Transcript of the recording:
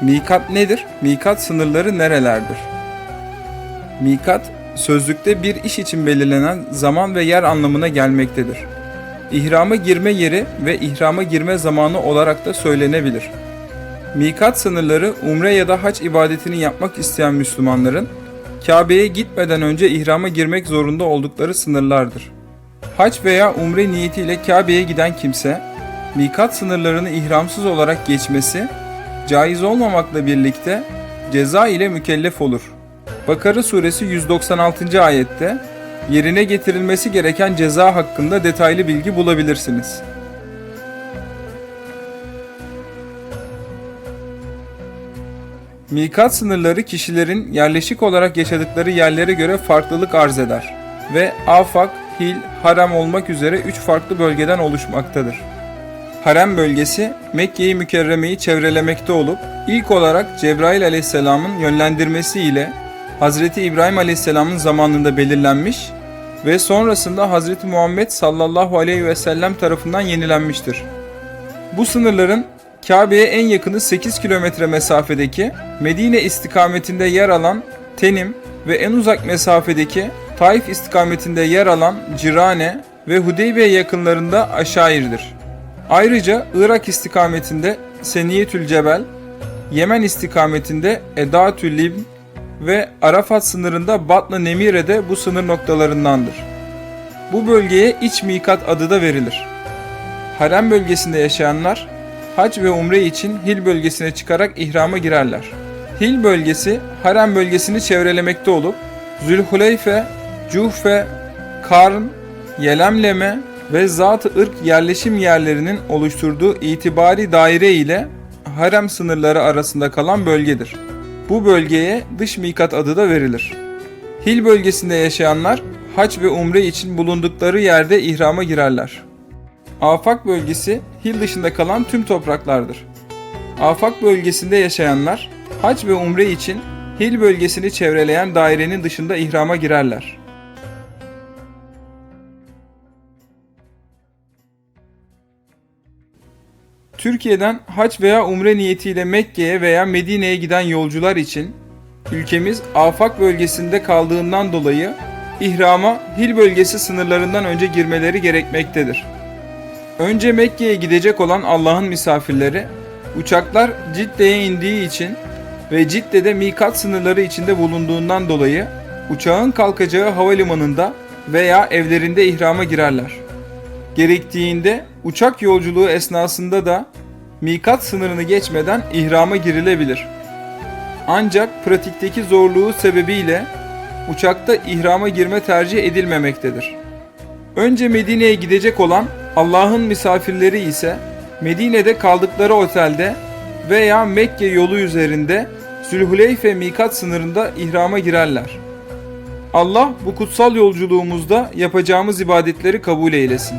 Mikat nedir? Mikat sınırları nerelerdir? Mikat, sözlükte bir iş için belirlenen zaman ve yer anlamına gelmektedir. İhrama girme yeri ve ihrama girme zamanı olarak da söylenebilir. Mikat sınırları umre ya da hac ibadetini yapmak isteyen Müslümanların Kabe'ye gitmeden önce ihrama girmek zorunda oldukları sınırlardır. Hac veya umre niyetiyle Kabe'ye giden kimse, mikat sınırlarını ihramsız olarak geçmesi, caiz olmamakla birlikte ceza ile mükellef olur. Bakara suresi 196. ayette yerine getirilmesi gereken ceza hakkında detaylı bilgi bulabilirsiniz. Mikat sınırları kişilerin yerleşik olarak yaşadıkları yerlere göre farklılık arz eder ve afak, hil, harem olmak üzere üç farklı bölgeden oluşmaktadır. Harem bölgesi Mekke-i Mükerreme'yi çevrelemekte olup ilk olarak Cebrail aleyhisselamın yönlendirmesi ile Hazreti İbrahim aleyhisselamın zamanında belirlenmiş ve sonrasında Hazreti Muhammed sallallahu aleyhi ve sellem tarafından yenilenmiştir. Bu sınırların Kabe'ye en yakını 8 kilometre mesafedeki Medine istikametinde yer alan Tenim ve en uzak mesafedeki Taif istikametinde yer alan Cirane ve Hudeybiye yakınlarında Aşair'dir. Ayrıca Irak istikametinde Seniyetül Cebel, Yemen istikametinde Edatül Libn ve Arafat sınırında Batlı Nemire de bu sınır noktalarındandır. Bu bölgeye iç mikat adı da verilir. Harem bölgesinde yaşayanlar hac ve umre için Hil bölgesine çıkarak ihrama girerler. Hil bölgesi harem bölgesini çevrelemekte olup Zülhuleyfe, Cuhfe, Karn, Yelemleme ve Zat-ı Irk yerleşim yerlerinin oluşturduğu itibari daire ile harem sınırları arasında kalan bölgedir. Bu bölgeye dış mikat adı da verilir. Hil bölgesinde yaşayanlar hac ve umre için bulundukları yerde ihrama girerler. Afak bölgesi Hil dışında kalan tüm topraklardır. Afak bölgesinde yaşayanlar hac ve umre için Hil bölgesini çevreleyen dairenin dışında ihrama girerler. Türkiye'den hac veya umre niyetiyle Mekke'ye veya Medine'ye giden yolcular için ülkemiz afak bölgesinde kaldığından dolayı ihrama Hil bölgesi sınırlarından önce girmeleri gerekmektedir. Önce Mekke'ye gidecek olan Allah'ın misafirleri uçaklar Cidde'ye indiği için ve Cidde'de mikat sınırları içinde bulunduğundan dolayı uçağın kalkacağı havalimanında veya evlerinde ihrama girerler. Gerektiğinde uçak yolculuğu esnasında da mikat sınırını geçmeden ihrama girilebilir. Ancak pratikteki zorluğu sebebiyle uçakta ihrama girme tercih edilmemektedir. Önce Medine'ye gidecek olan Allah'ın misafirleri ise Medine'de kaldıkları otelde veya Mekke yolu üzerinde Zülhuleyfe mikat sınırında ihrama girerler. Allah bu kutsal yolculuğumuzda yapacağımız ibadetleri kabul eylesin.